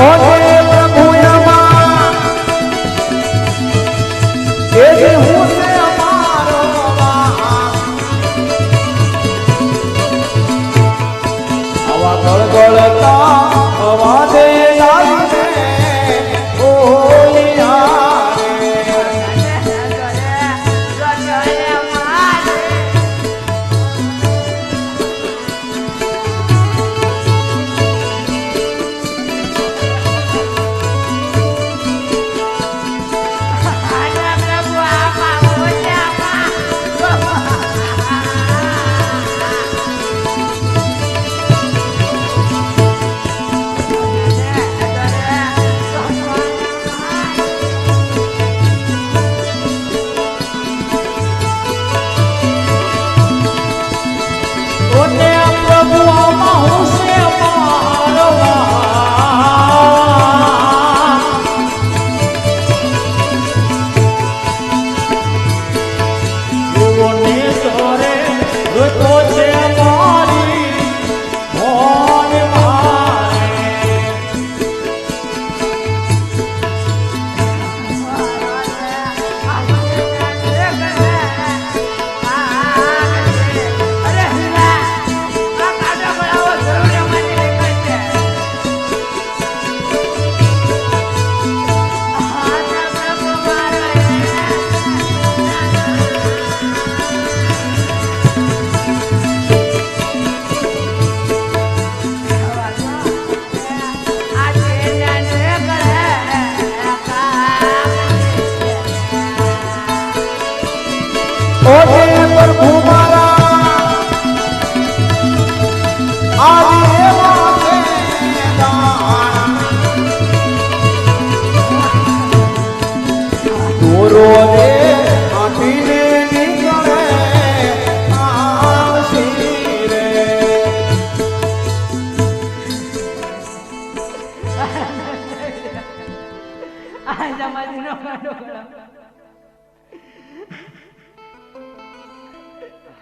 પ્રભુ એ જે હું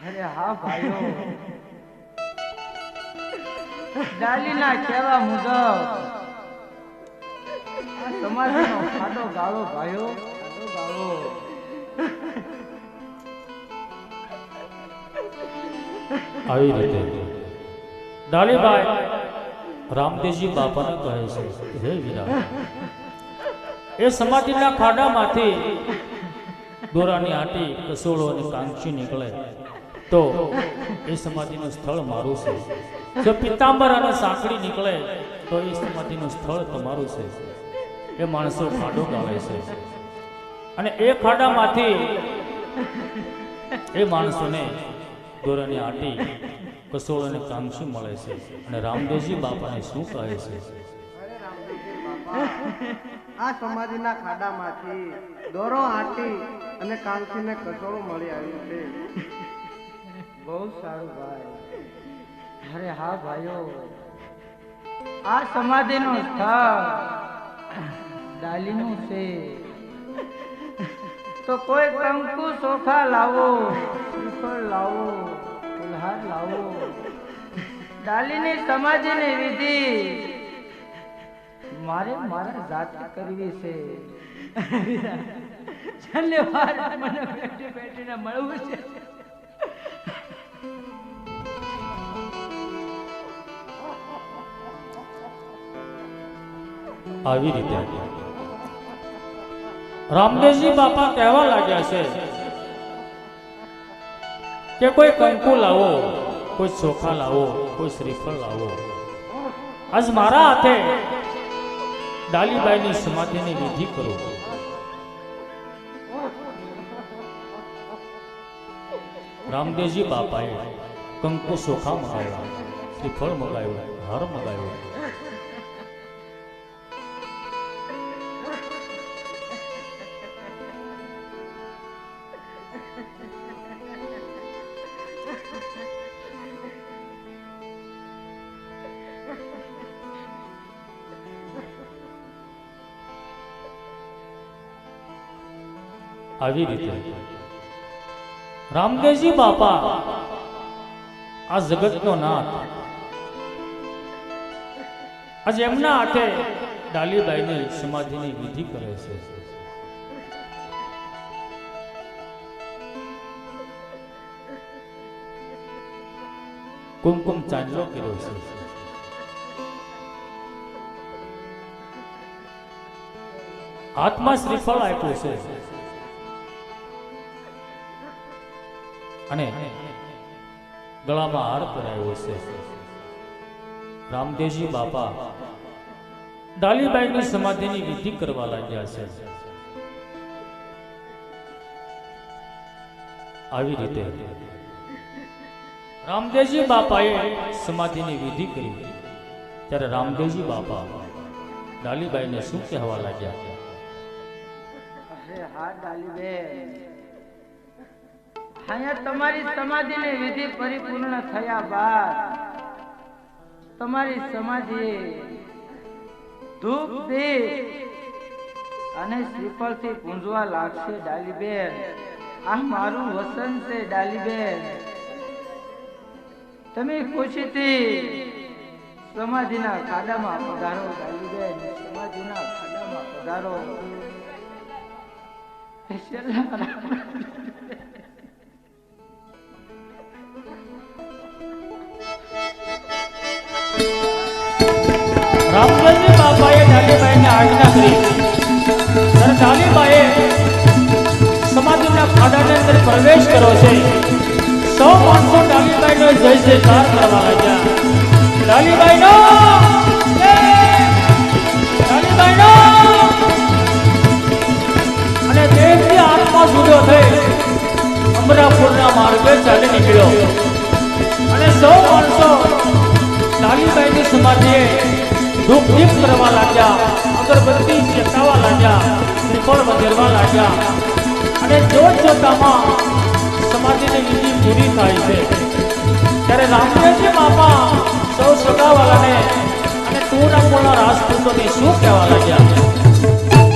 અરે હા ભાઈઓ ડાલીના કહેવા મુજબ આ સમાજનો ખાડો ગાળો ભાઈઓ ગાળો આવી રીતે. ડાલીભાઈ રામદેવજી બાપાને કહે છે હે વીરા એ સમાધિના ખાડામાંથી દોરાની આટી કસોળો અને કાંક્ષી નીકળે. તો એ સમાધિનું સ્થળ મારું છે. જો પિત્તાંબર અને સાંકળી નીકળે, તો એ સમાધિનું સ્થળ તમારું છે. એ માણસો ખાડો ગાળે છે. અને એ ખાડામાંથી એ માણસોને દોરાની આટી કસોળ અને કાંક્ષી મળે છે. અને રામદેવજી બાપાને શું કહે છે? આ સમાધિના ખાડામાંથી દોરો આટી અને કાંસીને કચોળો મળી આવ્યો છે. બહુ સારું ભાઈ. અરે હા ભાઈઓ. આ સમાધિનું સ્થળ ડાલીનું છે. તો કોઈ કંકુ ચોખા લાવો શ્રીફળ લાવો કુલ્હાર લાવો. ડાલીની સમાધિની વિધિ મારે મારે જાતે કરવી છે. ધન્યવાદ મને બેઠી બેઠીને મળવું છે. આવી રીતે. રામદેવજી બાપા કહેવા લાગ્યા છે કે કોઈ કંકુ લાવો, કોઈ ચોખા લાવો, કોઈ શ્રીફળ લાવો. આજ મારા હાથે ડાલીબાઈની સમાધિની વિધિ કરો. રામદેવજી બાપાએ કંકુ સોખા મગાવ્યા શ્રીફળ મગાવ્યું હાર મગાવ્યો. આવી રીતે. રામદેવજી બાપા, આ જગતનો નાથ. આજે એમના હાથે ડાલીબાઈની સમાધિની વિધિ કરે છે. કુમકુમ ચાંદલો કર્યો છે. હાથમાં શ્રીફળ આપ્યું છે. અને ગળામાં હાર પહેરાયો છે. રામદેવજી બાપા ડાલીબાઈની સમાધિની વિધિ કરવા લાગ્યા છે. આવી રીતે રામદેવજી બાપાએ સમાધિની વિધિ કરી. ત્યારે રામદેવજી બાપા ડાલીબાઈને શું કહેવા લાગ્યા? હા, ડાલીબેન. અહીંયા તમારી સમાધિની વિધિ પરિપૂર્ણ થયા બાદ તમારી સમાધિ ધૂપ દીપ અને શ્રીફળથી પૂંજવા લાગશે ડાલીબેન. આ મારું વસન છે ડાલીબેન. તમે ખુશીથી સમાધિના ખાડામાં પધારો ડાલીબેન. સમાધિના ખાડામાં પધારો. રામદેવજી બાપાએ ડાલીબાઈને આજ્ઞા કરી. ત્યારે ડાલીબાએ સમાધિના ખાડાની અંદર પ્રવેશ કર્યો છે. સૌ માણસો ડાલીબાઈનો જય જયકાર કરવા લાગ્યા. ડાલીબાઈનો! ડાલીબાઈનો અને દેવથી આત્મા સૂર્યો થઈ અમરાપુરના માર્ગે ચાલી નીકળ્યો. અને સૌ માણસો ડાલીબાઈની સમાધિએ ધૂપ દીપ કરવા લાગ્યા. અગરબત્તી ચેતાવા લાગ્યા. ત્રિકોણ વધેરવા લાગ્યા. અને જોત જોતામાં સમાધિની વિધિ પૂરી થાય છે. ત્યારે રામદેવજી બાપા સૌ સગાવાલાને અને તુના પૂર્ણ રાજપૂતોને શું કહેવા લાગ્યા?